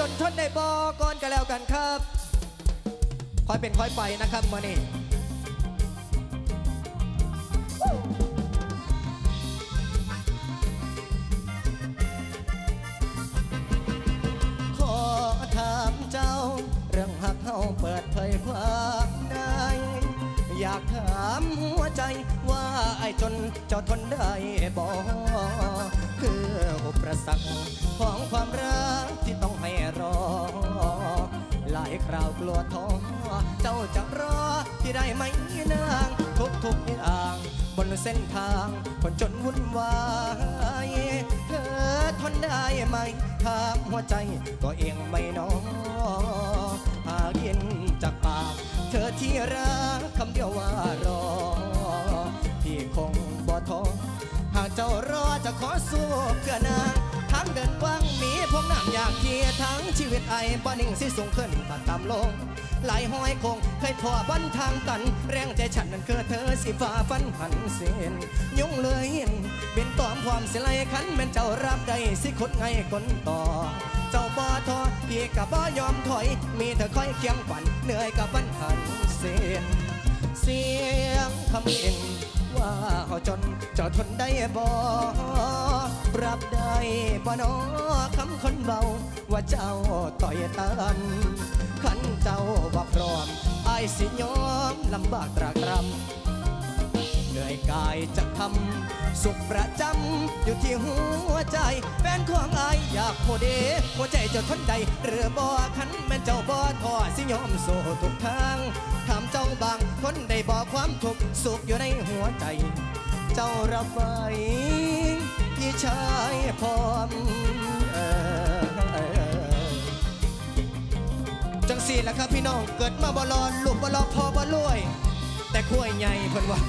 จนทนได้บอก่อนกันแล้วกันครับคอยเป็นคอยไปนะครับมานี่ขอถามเจ้า เรื่องหักเฮาเปิดเผยความได้อยากถามหัวใจว่าไอ้จนเจ้าทนได้บ่คืออุปสรรคของความรัก คราวกลัวท้อเจ้าจะรอที่ได้ไหมนางทุกทุกอย่างบนเส้นทางคนจนวุ่นวายเธอทนได้ไหมถามหัวใจตัวเองไม่น้อหากยินจากปาก เธอที่รักคำเดียวว่ารอพี่คงบ่ท้อหากเจ้ารอจะขอสู้เพื่อนางทางเดินกว้างากเทียทั้งชีวิตไอ้บ่นิ่งสิสูงขึ้นตัดต่ำลง หลายห้อยคงเคยทั่วบันทางกัน แรงใจฉันนั้นคือเธอสิฝ่าฟันหันเส้นยุ่งเลยเห็นเป็นตอมความเสียไหลขันแม่นเจ้ารับได้สิคนไงคนต่อ เจ้าบ่ทอพี่กับบ่ยอมถอย มีเธอคอยเคียงฝันเหนื่อยกับวันหันเส้นเสียงคำเอ็น ว่าเขาจนเจ้าทนได้บ่รับได้บ่นอคำคนเบา ว่าเจ้าต่อยตันขันเจ้าบ่พร้อมไอ้สิยอมลำบากตราก กายจะทำสุขประจำอยู่ที่หัวใจ แฟนของอายอยากโคเดหัวใจเจ้าทนใดหรือบ่ขันแม่นเจ้าบ่ทอสิยอมสู้ทุกทางถามเจ้าบางคนได้บอกความทุกข์สุขอยู่ในหัวใจ เจ้ารับไว้พี่ชายพร้อมเอ่ยจังสี่แหละครับพี่น้องเกิดมาบ่รอนลูกบ่รอพอบ่รวย แต่คุ้ยใหญ่เพิ่นว่า